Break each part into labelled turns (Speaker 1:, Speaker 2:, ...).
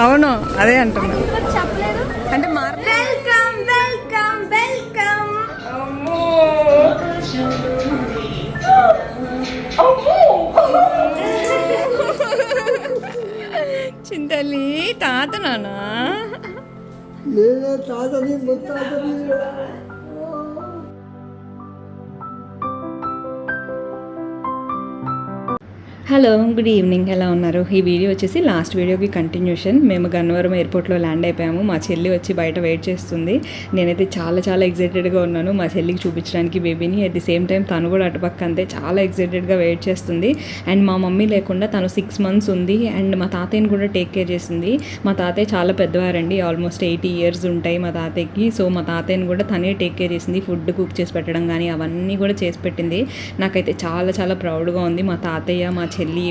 Speaker 1: అవును అదే అంటున్నా. అంటే మార్
Speaker 2: వెల్కమ్ వెల్కమ్ వెల్కమ్
Speaker 1: చింతల్లి తాత నానా
Speaker 3: నేనే తాతని ముత్తాతని.
Speaker 1: హలో గుడ్ ఈవినింగ్ ఎలా ఉన్నారు? ఈ వీడియో వచ్చేసి లాస్ట్ వీడియోకి కంటిన్యూషన్ మేము గన్నవరం ఎయిర్పోర్ట్లో ల్యాండ్ అయిపోయాము. మా చెల్లి వచ్చి బయట వెయిట్ చేస్తుంది. నేనైతే చాలా చాలా ఎగ్జైటెడ్గా ఉన్నాను. మా చెల్లికి చూపించడానికి బేబీని అట్ ది సేమ్ టైం తను కూడా అటుపక్క అంతే చాలా ఎగ్జైటెడ్గా వెయిట్ చేస్తుంది. అండ్ మా మమ్మీ లేకుండా తను సిక్స్ మంత్స్ ఉంది. అండ్ మా తాతయ్యని కూడా టేక్ కేర్ చేసింది మా తాతయ్య చాలా పెద్దవారండి. ఆల్మోస్ట్ ఎయిటీ ఇయర్స్ ఉంటాయి మా తాతయ్యకి. సో మా తాతయ్యని కూడా తనే టేక్ కేర్ చేసింది. ఫుడ్ కుక్ చేసి పెట్టడం కానీ అవన్నీ కూడా చేసి పెట్టింది. నాకైతే చాలా చాలా ప్రౌడ్గా ఉంది. మా తాతయ్య మా చెల్లి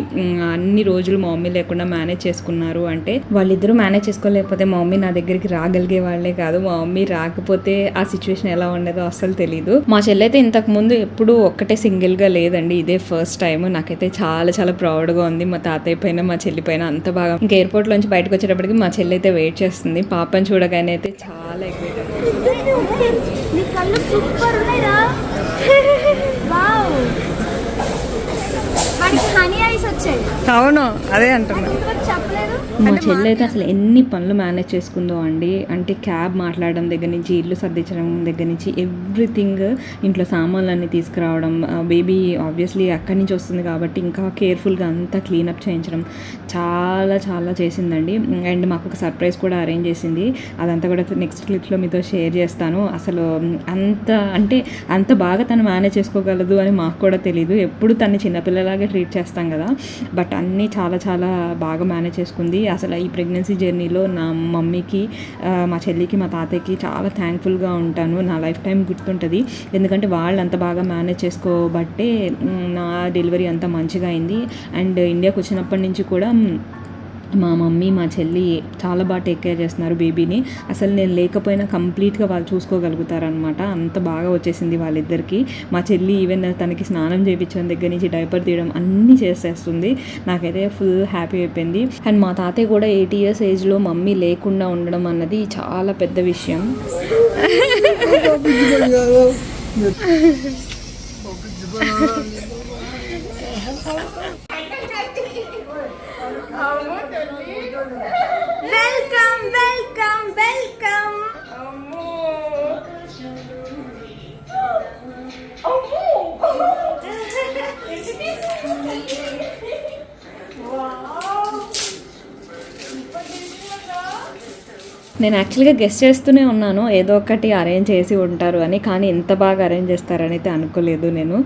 Speaker 1: అన్ని రోజులు మా మమ్మీ లేకుండా మేనేజ్ చేసుకున్నారు అంటే వాళ్ళిద్దరూ మేనేజ్ చేసుకోలేకపోతే మా మమ్మీ నా దగ్గరికి రాగలిగే వాళ్ళే కాదు. మా మమ్మీ రాకపోతే ఆ సిచ్యువేషన్ ఎలా ఉండేదో అస్సలు తెలియదు మా చెల్లి అయితే ఇంతకు ముందు ఎప్పుడూ ఒక్కటే సింగిల్గా లేదండి. ఇదే ఫస్ట్ టైం నాకైతే చాలా చాలా ప్రౌడ్గా ఉంది. మా తాతయ్య పైన మా చెల్లి పైన అంత బాగా. ఇంకా ఎయిర్పోర్ట్ నుంచి బయటకు వచ్చేటప్పటికి మా చెల్లి అయితే వెయిట్ చేస్తుంది. పాపని చూడగానే అయితే చాలా ఎక్సైట్ అవును అదే అంటున్నా. మా చెల్లి అయితే అసలు ఎన్ని పనులు మేనేజ్ చేసుకుందో అండి. అంటే క్యాబ్ మాట్లాడడం దగ్గర నుంచి ఇల్లు సర్దించడం దగ్గర నుంచి ఎవ్రీథింగ్ ఇంట్లో సామాన్లన్నీ తీసుకురావడం. బేబీ ఆబ్వియస్లీ అక్కడి నుంచి వస్తుంది కాబట్టి ఇంకా కేర్ఫుల్గా అంతా క్లీనప్ చేయించడం చాలా చాలా చేసిందండి. అండ్ మాకు ఒక సర్ప్రైజ్ కూడా అరేంజ్ చేసింది. అదంతా కూడా నెక్స్ట్ క్లిప్లో మీతో షేర్ చేస్తాను. అసలు అంత అంటే అంత బాగా తను మేనేజ్ చేసుకోగలదు అని మాకు కూడా తెలియదు ఎప్పుడు తను చిన్నపిల్లలాగే ట్రీట్ చేస్తాం కదా. బట్ అన్నీ చాలా చాలా బాగా మేనేజ్ చేసుకుంది. అసలు ఈ ప్రెగ్నెన్సీ జర్నీలో నా మమ్మీకి మా చెల్లికి మా తాతయ్యకి చాలా థ్యాంక్ఫుల్గా ఉంటాను. నా లైఫ్ టైం గుర్తుంటుంది. ఎందుకంటే వాళ్ళు అంత బాగా మేనేజ్ చేసుకోబట్టే నా డెలివరీ అంత మంచిగా అయింది. అండ్ ఇండియాకి వచ్చినప్పటి నుంచి కూడా మా మమ్మీ మా చెల్లి చాలా బాగా టేక్ కేర్ చేస్తున్నారు బేబీని. అసలు నేను లేకపోయినా కంప్లీట్గా వాళ్ళు చూసుకోగలుగుతారనమాట అంత బాగా వచ్చేసింది వాళ్ళిద్దరికీ. మా చెల్లి ఈవెన్ తనకి స్నానం చేయించడం దగ్గర నుంచి డైపర్ తీయడం అన్నీ చేసేస్తుంది. నాకైతే ఫుల్ హ్యాపీ అయిపోయింది. అండ్ మా తాతయ్య కూడా ఎయిటీ ఇయర్స్ ఏజ్లో మమ్మీ లేకుండా ఉండడం అన్నది చాలా పెద్ద విషయం.
Speaker 2: Welcome welcome welcome.
Speaker 1: నేను యాక్చువల్గా గెస్ట్ చేస్తూనే ఉన్నాను ఏదో ఒకటి అరేంజ్ చేసి ఉంటారు అని కానీ ఇంత బాగా అరేంజ్ చేస్తారని అయితే అనుకోలేదు నేను.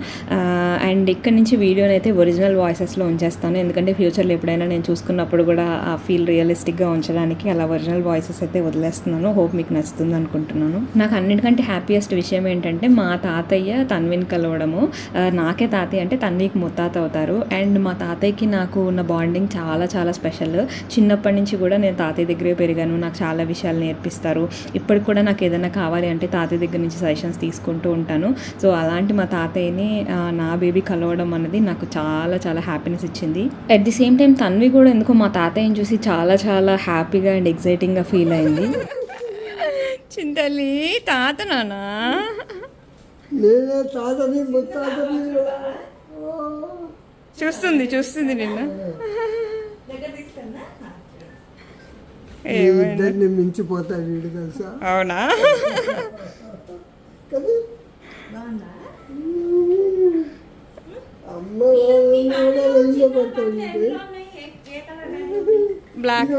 Speaker 1: అండ్ ఇక్కడ నుంచి వీడియోని అయితే ఒరిజినల్ వాయిసెస్లో ఉంచేస్తాను. ఎందుకంటే ఫ్యూచర్లో ఎప్పుడైనా నేను చూసుకున్నప్పుడు కూడా ఆ ఫీల్ రియలిస్టిక్గా ఉంచడానికి అలా ఒరిజినల్ వాయిసెస్ అయితే వదిలేస్తున్నాను. హోప్ మీకు నచ్చుతుంది అనుకుంటున్నాను. నాకు అన్నిటికంటే హ్యాపీయెస్ట్ విషయం ఏంటంటే మా తాతయ్య తన్విని కలవడము. నాకే తాతయ్య అంటే తన్వికి ముత్తాత అవుతారు. అండ్ మా తాతయ్యకి నాకు ఉన్న బాండింగ్ చాలా చాలా స్పెషల్. చిన్నప్పటి నుంచి కూడా నేను తాతయ్య దగ్గరే పెరిగాను. నాకు చాలా విషయాలు నేర్పిస్తారు. ఇప్పటికి కూడా నాకు ఏదైనా కావాలి అంటే తాతయ్య దగ్గర నుంచి సజెషన్స్ తీసుకుంటూ ఉంటాను. సో అలాంటి మా తాతయ్యని నా బేబీ కలవడం అన్నది నాకు చాలా చాలా హ్యాపీనెస్ ఇచ్చింది. At the same time Tanvi కూడా ఎందుకో మా తాతయ్యని చూసి చాలా చాలా హ్యాపీగా అండ్ ఎగ్జైటింగ్గా ఫీల్ అయింది. చింతలి తాత నానా
Speaker 3: నేనే తాతని ముత్తాతని
Speaker 1: చూస్తుంది చూస్తుంది నిన్న.
Speaker 3: ఇద్దరిని మించిపోతాడు వీడు తెలుసా?
Speaker 1: అవునా
Speaker 3: కదా అమ్మ వాళ్ళని కూడా
Speaker 1: బ్లాక్.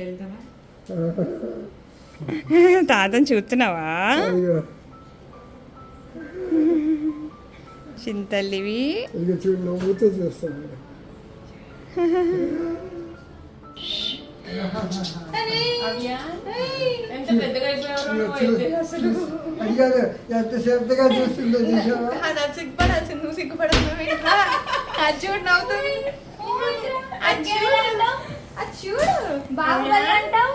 Speaker 3: ఏంటా?
Speaker 1: తాతని చూస్తున్నావా? చింతల్లివి.
Speaker 3: ఎంత శ్రద్ధగా చూస్తుందో చూసావా?
Speaker 4: సిగ్గుపడాల్సింది నువ్వు సిగ్గుపడాల్సింది నవ్వుతుంది.
Speaker 2: బాహుబలి అంటావు?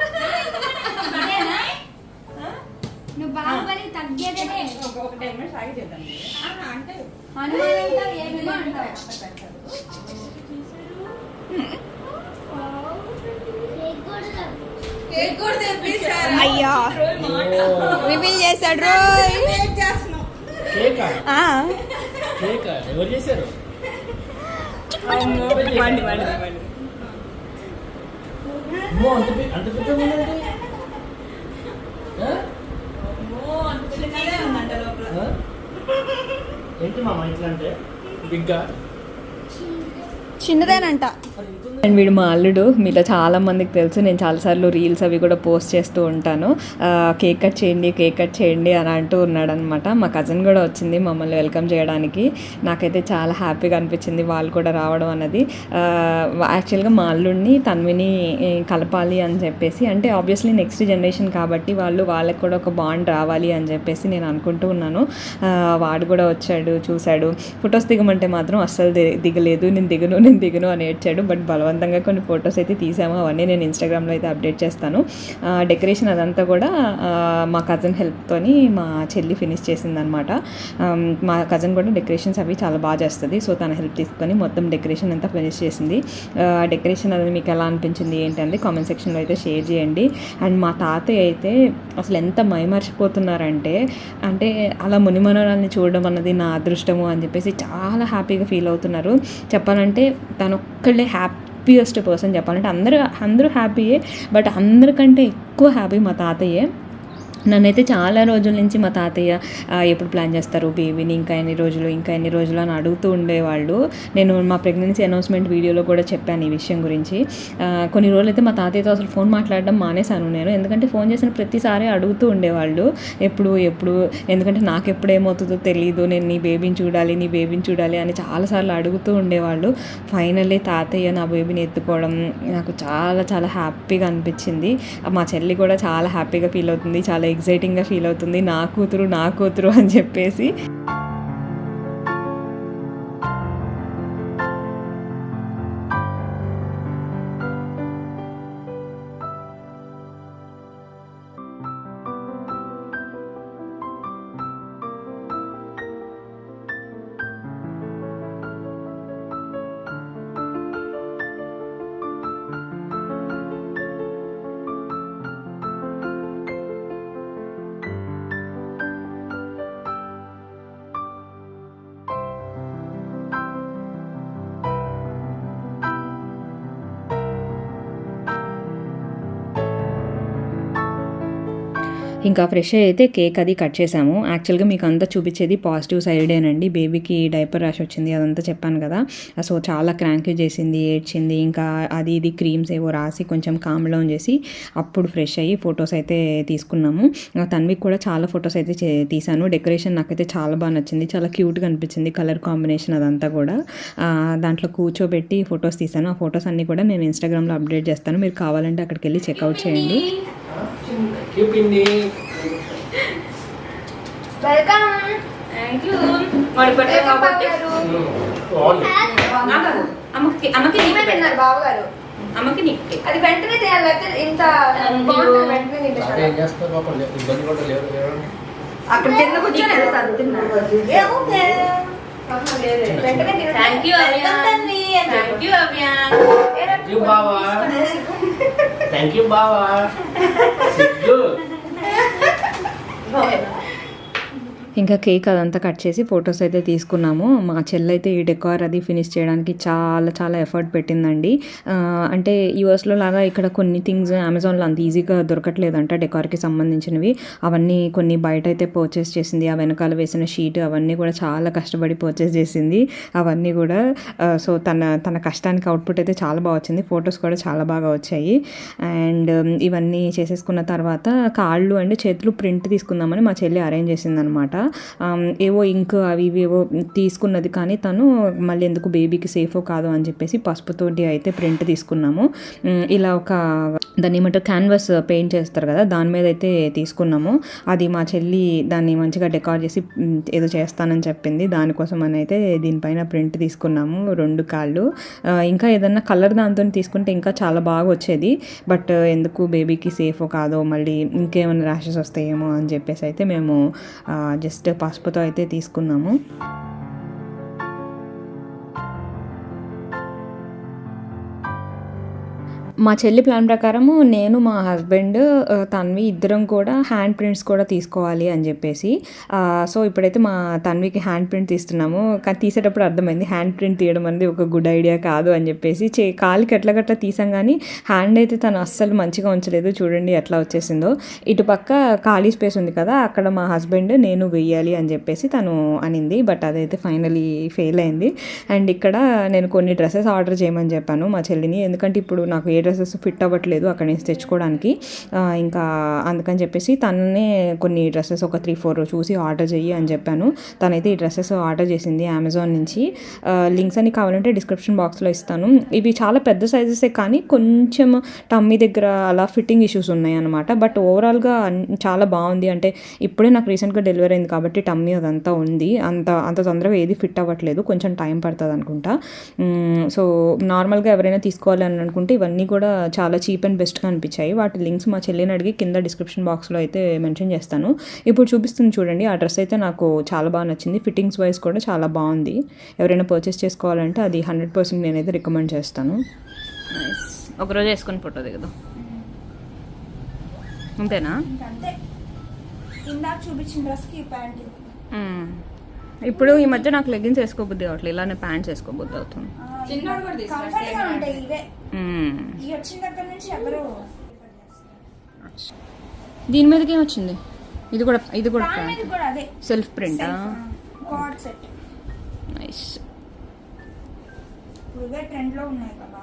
Speaker 2: నువ్వు బాహుబలి తగ్గేదే
Speaker 1: ఒక టెన్ మినిట్స్ ఆగి చేద్దాం
Speaker 4: అంటే
Speaker 2: హనుమాన్ అంటావు ఏమేమో అంటావు
Speaker 4: కేక్ కూడా తెప్పించారు
Speaker 5: అయ్యా. రివీల్ చేశాడు రోయ్.
Speaker 4: కేక్ చేస్తున్నాం
Speaker 6: కేకా?
Speaker 5: ఆ,
Speaker 6: కేకా? ఎవరు చేశారు?
Speaker 5: వండి వండి వండి
Speaker 6: అమ్మో, అంత పెద్ద ఉందండి ఏంటి మామ ఇట్లా అంటే బిగ్గా?
Speaker 5: చిన్నదేనంట.
Speaker 1: అండ్ వీడు మా అల్లుడు మీలో చాలా మందికి తెలుసు నేను చాలాసార్లు రీల్స్ అవి కూడా పోస్ట్ చేస్తూ ఉంటాను. కేక్ కట్ చేయండి కేక్ కట్ చేయండి అని అంటూ ఉన్నాడు అనమాట మా కజిన్ కూడా వచ్చింది మమ్మల్ని వెల్కమ్ చేయడానికి. నాకైతే చాలా హ్యాపీగా అనిపించింది వాళ్ళు కూడా రావడం అన్నది. యాక్చువల్గా మా అల్లుడిని తన్విని కలపాలి అని చెప్పేసి అంటే ఆబ్వియస్లీ నెక్స్ట్ జనరేషన్ కాబట్టి వాళ్ళు వాళ్ళకి కూడా ఒక బాండ్ రావాలి అని చెప్పేసి నేను అనుకుంటూ ఉన్నాను. వాడు కూడా వచ్చాడు చూశాడు. ఫొటోస్ దిగమంటే మాత్రం అస్సలు ది- దిగలేదు. నేను దిగను నేను దిగను అని ఏడ్చాడు. బట్ బలవంతంగా కొన్ని ఫొటోస్ అయితే తీసాము. అవన్నీ నేను ఇన్స్టాగ్రామ్లో అయితే అప్డేట్ చేస్తాను. డెకరేషన్ అదంతా కూడా మా కజిన్ హెల్ప్తోని మా చెల్లి ఫినిష్ చేసిందనమాట మా కజిన్ కూడా డెకరేషన్స్ అవి చాలా బాగా చేస్తుంది. సో తన హెల్ప్ తీసుకొని మొత్తం డెకరేషన్ అంతా ఫినిష్ చేసింది. డెకరేషన్ అది మీకు ఎలా అనిపించింది ఏంటంటే కామెంట్ సెక్షన్లో అయితే షేర్ చేయండి. అండ్ మా తాతయ్య అయితే అసలు ఎంత మైమర్చిపోతున్నారంటే అంటే అలా మునిమనోరాల్ని చూడడం అన్నది నా అదృష్టము అని చెప్పేసి చాలా హ్యాపీగా ఫీల్ అవుతున్నారు. చెప్పాలంటే తను ఒక్కళ్ళే హ్యాపీయెస్ట్ పర్సన్ చెప్పాలంటే అందరూ అందరూ హ్యాపీయే బట్ అందరికంటే ఎక్కువ హ్యాపీ మా తాతయ్యే. నన్నైతే చాలా రోజుల నుంచి మా తాతయ్య ఎప్పుడు ప్లాన్ చేస్తారు బేబీని? ఇంకా ఎన్ని రోజులు? ఇంకా ఎన్ని రోజులు? అని అడుగుతూ ఉండేవాళ్ళు. నేను మా ప్రెగ్నెన్సీ అనౌన్స్మెంట్ వీడియోలో కూడా చెప్పాను ఈ విషయం గురించి. కొన్ని రోజులు అయితే మా తాతయ్యతో అసలు ఫోన్ మాట్లాడడం మానేశాను నేను. ఎందుకంటే ఫోన్ చేసిన ప్రతిసారి అడుగుతూ ఉండేవాళ్ళు. ఎప్పుడు? ఎప్పుడు? ఎందుకంటే నాకు ఎప్పుడు ఏమవుతుందో తెలియదు నేను నీ బేబీని చూడాలి నీ బేబీని చూడాలి అని చాలాసార్లు అడుగుతూ ఉండేవాళ్ళు. ఫైనల్లీ తాతయ్య నా బేబీని ఎత్తుకోవడం నాకు చాలా చాలా హ్యాపీగా అనిపించింది. మా చెల్లి కూడా చాలా హ్యాపీగా ఫీల్ అవుతుంది. చాలా ఎగ్జైటింగ్గా ఫీల్ అవుతుంది. నా కూతురు నా కూతురు అని చెప్పేసి ఇంకా ఫ్రెష్ అయితే కేక్ అది కట్ చేసాము యాక్చువల్గా మీకు అంతా చూపించేది పాజిటివ్ సైడేనండి బేబీకి డైపర్ ర్యాష్ వచ్చింది అదంతా చెప్పాను కదా. Ah, సో చాలా క్రాంక్ చేసింది ఏడ్చింది ఇంకా అది ఇది క్రీమ్స్ ఏవో రాసి కొంచెం కామ్ డౌన్ చేసి అప్పుడు ఫ్రెష్ అయ్యి ఫొటోస్ అయితే తీసుకున్నాము. ఆ తన్వికి కూడా చాలా ఫొటోస్ అయితే చే- తీసాను డెకరేషన్ నాకైతే చాలా బాగా నచ్చింది. చాలా క్యూట్గా అనిపించింది కలర్ కాంబినేషన్ అదంతా కూడా. Ah, దాంట్లో కూర్చోబెట్టి ఫొటోస్ తీసాను ఆ ఫొటోస్ అన్నీ కూడా నేను ఇన్స్టాగ్రామ్లో అప్డేట్ చేస్తాను. మీరు కావాలంటే అక్కడికి వెళ్ళి చెక్అవుట్ చేయండి.
Speaker 6: చూపింది
Speaker 2: వెల్కమ్
Speaker 1: థ్యాంక్ యూ వాడు పెట్టారు కాబట్టి. అమ్మకి అమ్మకి నీకు
Speaker 2: తిన్నారు బావగారు
Speaker 1: అమ్మకి నీకు
Speaker 2: అది వెంటనే తినాలి ఇంత బాగుంటుంది వెంటనే తింటే
Speaker 6: ఏం పాపం ఇబ్బంది కూడా
Speaker 2: అక్కడ కింద కూర్చొని ఏదో సర్దుతున్నారు. ఏ, ఓకే. ఆహా, లేదు. వెంటనే తినండి.
Speaker 1: Thank you Avya
Speaker 2: Welcome Tanvi అని చెప్పు.
Speaker 1: థ్యాంక్ యూ అవ్య
Speaker 2: ఏ రా,
Speaker 6: థ్యాంక్ యూ బావా. థ్యాంక్ యూ బావా. 来
Speaker 1: ఇంకా కేక్ అదంతా కట్ చేసి ఫొటోస్ అయితే తీసుకున్నాము. మా చెల్లి అయితే ఈ డెకార్ అది ఫినిష్ చేయడానికి చాలా చాలా ఎఫర్ట్ పెట్టిందండి. అంటే యూఎస్లో లాగా ఇక్కడ కొన్ని థింగ్స్ అమెజాన్లో అంత ఈజీగా దొరకట్లేదంట డెకార్కి సంబంధించినవి. అవన్నీ కొన్ని బయట అయితే పర్చేస్ చేసింది. ఆ వెనకాల వేసిన షీట్ అవన్నీ కూడా చాలా కష్టపడి పర్చేస్ చేసింది. అవన్నీ కూడా సో తన తన కష్టానికి అవుట్పుట్ అయితే చాలా బాగా వచ్చింది. ఫొటోస్ కూడా చాలా బాగా వచ్చాయి. అండ్ um, ఇవన్నీ చేసేసుకున్న తర్వాత కాళ్ళు అండ్ చేతులు ప్రింట్ తీసుకుందామని మా చెల్లి అరేంజ్ చేసిందనమాట ఏవో ఇంక్ అవి ఇవి ఏవో తీసుకున్నది కానీ తను మళ్ళీ ఎందుకు బేబీకి సేఫో కాదో అని చెప్పేసి పసుపుతోటి అయితే ప్రింట్ తీసుకున్నాము. ఇలా ఒక దాన్ని ఏమంటారు క్యాన్వాస్ పెయింట్ చేస్తారు కదా దాని మీద అయితే తీసుకున్నాము. అది మా చెల్లి దాన్ని మంచిగా డెకార్ చేసి ఏదో చేస్తానని చెప్పింది. దానికోసం అని అయితే దీనిపైన ప్రింట్ తీసుకున్నాము రెండు కాళ్ళు. ఇంకా ఏదన్నా కలర్ దాంతో తీసుకుంటే ఇంకా చాలా బాగా వచ్చేది. బట్ ఎందుకు బేబీకి సేఫ్ కాదో మళ్ళీ ఇంకేమైనా ర్యాషెస్ వస్తాయేమో అని చెప్పేసి అయితే మేము జస్ట్ పసుపుతో అయితే తీసుకున్నాము. మా చెల్లి ప్లాన్ ప్రకారము నేను మా హస్బెండ్ తన్వి ఇద్దరం కూడా హ్యాండ్ ప్రింట్స్ కూడా తీసుకోవాలి అని చెప్పేసి సో ఇప్పుడైతే మా తన్వికి హ్యాండ్ ప్రింట్ తీస్తున్నాము. కానీ తీసేటప్పుడు అర్థమైంది హ్యాండ్ ప్రింట్ తీయడం అనేది ఒక గుడ్ ఐడియా కాదు అని చెప్పేసి చే కాలికి ఎట్లా గట్లా తీసాం కానీ హ్యాండ్ అయితే తను అస్సలు మంచిగా ఉంచలేదు. చూడండి ఎట్లా వచ్చేసిందో. ఇటు పక్క ఖాళీ స్పేస్ ఉంది కదా అక్కడ మా హస్బెండ్ నేను వెయ్యాలి అని చెప్పేసి తను అనింది. బట్ అదైతే ఫైనలీ ఫెయిల్ అయింది. అండ్ ఇక్కడ నేను కొన్ని డ్రెస్సెస్ ఆర్డర్ చేయమని చెప్పాను మా చెల్లిని. ఎందుకంటే ఇప్పుడు నాకు ఏ డ్రెస్సెస్ ఫిట్ అవ్వట్లేదు అక్కడి నుంచి తెచ్చుకోవడానికి. ఇంకా అందుకని చెప్పేసి తననే కొన్ని డ్రెస్సెస్ ఒక త్రీ ఫోర్ చూసి ఆర్డర్ చెయ్యి అని చెప్పాను. తనైతే ఈ డ్రెస్సెస్ ఆర్డర్ చేసింది అమెజాన్ నుంచి. లింక్స్ అని కావాలంటే డిస్క్రిప్షన్ బాక్స్లో ఇస్తాను. ఇవి చాలా పెద్ద సైజెసే కానీ కొంచెం టమ్మీ దగ్గర అలా ఫిట్టింగ్ ఇష్యూస్ ఉన్నాయి అనమాట బట్ ఓవరాల్గా చాలా బాగుంది. అంటే ఇప్పుడే నాకు రీసెంట్గా డెలివరీ అయింది కాబట్టి టమ్మీ అదంతా ఉంది. అంత అంత తొందరగా ఏది ఫిట్ అవ్వట్లేదు. కొంచెం టైం పడుతుంది అనుకుంటా. సో నార్మల్గా ఎవరైనా తీసుకోవాలి అని అనుకుంటే ఇవన్నీ కూడా చాలా చీప్ అండ్ బెస్ట్గా అనిపించాయి. వాటి లింక్స్ మా చెల్లిని అడిగి కింద డిస్క్రిప్షన్ బాక్స్లో అయితే మెన్షన్ చేస్తాను. ఇప్పుడు చూపిస్తుంది చూడండి ఆ డ్రెస్ అయితే నాకు చాలా బాగా నచ్చింది. ఫిట్టింగ్స్ వైజ్ కూడా చాలా బాగుంది. ఎవరైనా పర్చేస్ చేసుకోవాలంటే అది హండ్రెడ్ పర్సెంట్ నేనైతే రికమెండ్ చేస్తాను. ఒకరోజు వేసుకొని ఫోటో దిగదు. అంతేనా?
Speaker 2: అంతే. ఇందాక చూపించిన డ్రెస్కి ఈ ప్యాంట్
Speaker 1: మ్మ్. ఇప్పుడు ఈ మధ్య నాకు లెగ్గిన్స్ వేసుకోబుద్ది కావట్లేదు. ఇలానే ప్యాంట్స్ వేసుకోబుద్ది అవుతుంది.
Speaker 2: వచ్చిన దగ్గర నుంచి ఎవరు
Speaker 1: దీని మీదకి ఏమొచ్చింది ఇది కూడా ఇది కూడా సెల్ఫ్ ప్రింటా నైస్
Speaker 2: ట్రెండ్లో ఉన్నాయి కదా.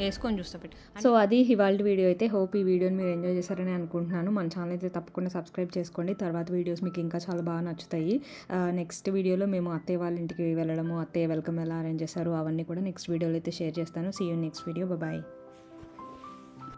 Speaker 1: వేసుకొని చూస్తా పెట్టి. సో అది ఇవాళ వీడియో అయితే హోప్ ఈ వీడియోని మీరు ఎంజాయ్ చేశారని అనుకుంటున్నాను. మన ఛానల్ అయితే తప్పకుండా సబ్స్క్రైబ్ చేసుకోండి. తర్వాత వీడియోస్ మీకు ఇంకా చాలా బాగా నచ్చుతాయి. నెక్స్ట్ వీడియోలో మేము అత్తయ్య వాళ్ళ ఇంటికి వెళ్ళడము అత్తయ్య వెల్కమ్ ఎలా అరేంజ్ చేశారు అవన్నీ కూడా నెక్స్ట్ వీడియోలో అయితే షేర్ చేస్తాను. See you next video bye